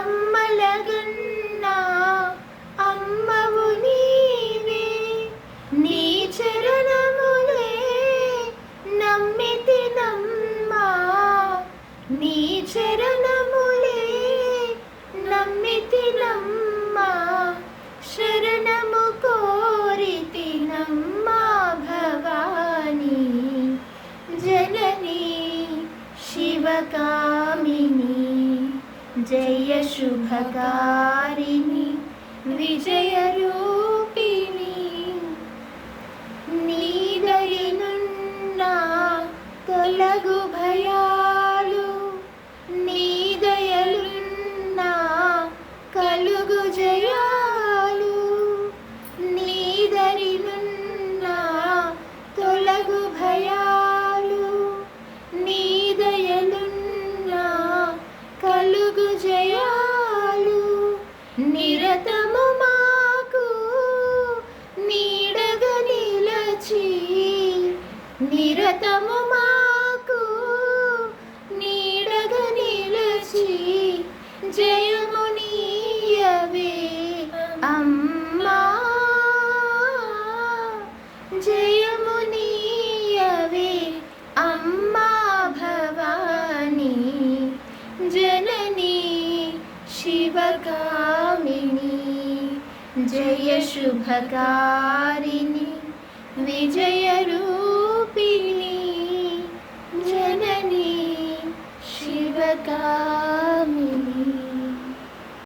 అమ్మలగన్నా అమ్మవు నీవే. నీ చరణములే నమ్మితి నమ్మా. నీ చరణములే నమ్మితి నమ్మా. శరణము కోరితి నమ్మా భవానీ. జననీ శివకామిని. జయ శుభకారిణి విజయ రూపిణి. నీదయనున్నా నిరతము మాకు నీడగా నిలచి. నిరతము మాకు నీడగా నిలచి. జయము నీయవే అమ్మా. జయము నీయవే అమ్మా భవానీ. జననీ शिवकामिनी जयशुभकारिणि विजयरूपिणि जननी शिवका